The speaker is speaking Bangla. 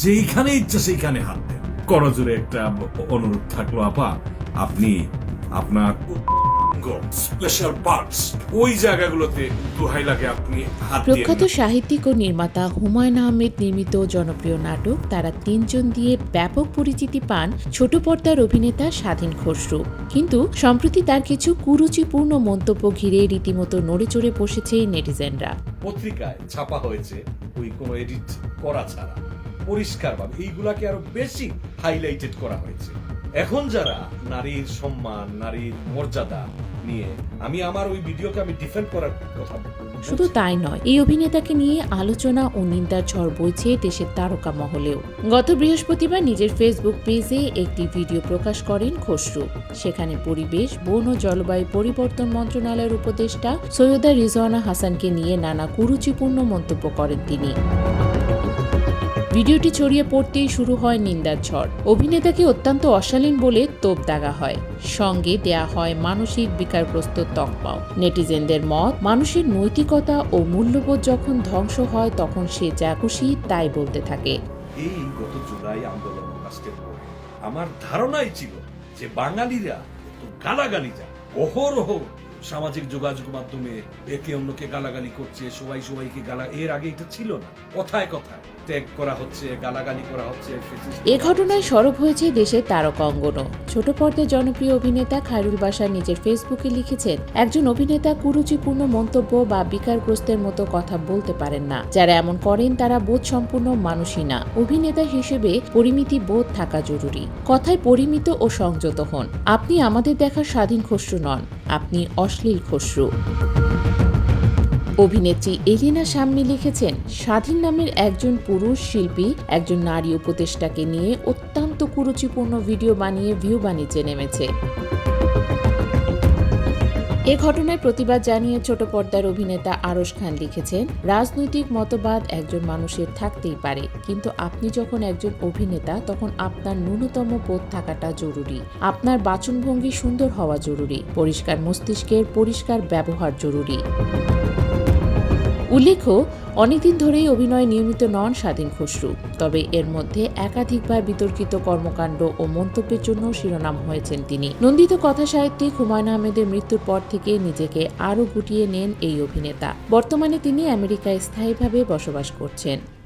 যেইখানে ইচ্ছা সেইখানে হাত দেন। করজোরে একটা অনুরোধ থাকল আপা আপনি আপনার স্পেশাল পার্টস ওই জায়গাগুলোতে দোহাই লাগে আপনি প্রখ্যাত সাহিত্যিক ও নির্মাতা হুমায়ুন আহমেদ নির্মিত জনপ্রিয় নাটক তারা তিনজন দিয়ে ব্যাপক পরিচিতি পান ছোট পর্দার অভিনেতা স্বাধীন খসরু। কিন্তু সম্প্রতি তার কিছু কুরুচিপূর্ণ মন্তব্য ঘিরে রীতিমতো নড়েচড়ে বসেছে নেটিজেনরা। পত্রিকায় ছাপা হয়েছে ওই কোনো এডিট করা ছাড়া। পরিষ্কারভাবে এইগুলাকে আরও বেশি হাইলাইটেড করা হয়েছে। এখন যারা নারীর সম্মান, নারীর মর্যাদা নিয়ে, আমি আমার ওই ভিডিওকে আমি ডিফেন্ড করার কথা শুধু তাই নয়, এই অভিনেতাকে নিয়ে আলোচনা ও নিন্দার ঝড় বইছে দেশের তারকা মহলেও। গত বৃহস্পতিবার নিজের ফেসবুক পেজে একটি ভিডিও প্রকাশ করেন খসরু। সেখানে পরিবেশ, বন ও জলবায়ু পরিবর্তন মন্ত্রণালয়ের উপদেষ্টা সৈয়দা রিজওয়ানা হাসানকে নিয়ে নানা কুরুচিপূর্ণ মন্তব্য করেন তিনি। ভিডিওটি ছড়িয়ে পড়তেই শুরু হয় নিন্দার ঝড়। অভিনেতাকে অত্যন্ত অশালীন বলে তোপ দাগা হয়। সঙ্গে দেয়া হয় মানসিক বিকারগ্রস্ত তকমাও নেটিজেনদের মত, মানুষের নৈতিকতা ও মূল্যবোধ যখন ধ্বংস হয়, তখন সে যা খুশি তাই বলতে থাকে। এই গত জুলাই আন্দোলন আমার ধারণাই ছিল যে বাঙালিরা গালাগালি যায়। অহরহ সামাজিক যোগাযোগ মাধ্যমে একে অন্যকে গালাগালি করছে, সবাই সবাইকে গালা এর আগে এটা ছিল না। কথায় কথায়। ট্যাগ করা হচ্ছে, গালাগালি করা হচ্ছে এ ঘটনায় সরব হয়েছে দেশের তারকা অঙ্গনও। ছোট পর্দার জনপ্রিয় অভিনেতা খায়রুল বাশার নিজের ফেসবুকে লিখেছেন, একজন অভিনেতা কুরুচিপূর্ণ মন্তব্য বা বিকারগ্রস্তের মতো কথা বলতে পারেন না। যারা এমন করেন তারা বোধ সম্পূর্ণ মানুষই না। অভিনেতা হিসেবে পরিমিতি বোধ থাকা জরুরি। কথায় পরিমিত ও সংযত হন। আপনি আমাদের দেখার স্বাধীন খসরু নন। আপনি অশ্লীল খসরু। অভিনেত্রী এলিনা সাম্মি লিখেছেন, স্বাধীন নামের একজন পুরুষ শিল্পী, একজন নারী উপদেষ্টাকে নিয়ে অত্যন্ত কুরুচিপূর্ণ ভিডিও বানিয়ে ভিউ বাণিজ্যে নেমেছে। এ ঘটনায় প্রতিবাদ জানিয়ে ছোট পর্দার অভিনেতা আরশ খান লিখেছেন, রাজনৈতিক মতবাদ একজন মানুষের থাকতেই পারে, কিন্তু আপনি যখন একজন অভিনেতা, তখন আপনার ন্যূনতম বোধ থাকাটা জরুরি। আপনার বাচনভঙ্গি সুন্দর হওয়া জরুরি, পরিষ্কার মস্তিষ্কের পরিষ্কার ব্যবহার জরুরি। উল্লেখ্য, অনেকদিন ধরেই অভিনয়ে নিয়মিত নন স্বাধীন খসরু। তবে এর মধ্যে একাধিকবার বিতর্কিত কর্মকাণ্ড ও মন্তব্যের জন্য শিরোনাম হয়েছেন তিনি। নন্দিত কথা সাহিত্যিক হুমায়ুন আহমেদের মৃত্যুর পর থেকে নিজেকে আরও গুটিয়ে নেন এই অভিনেতা। বর্তমানে তিনি আমেরিকায় স্থায়ীভাবে বসবাস করছেন।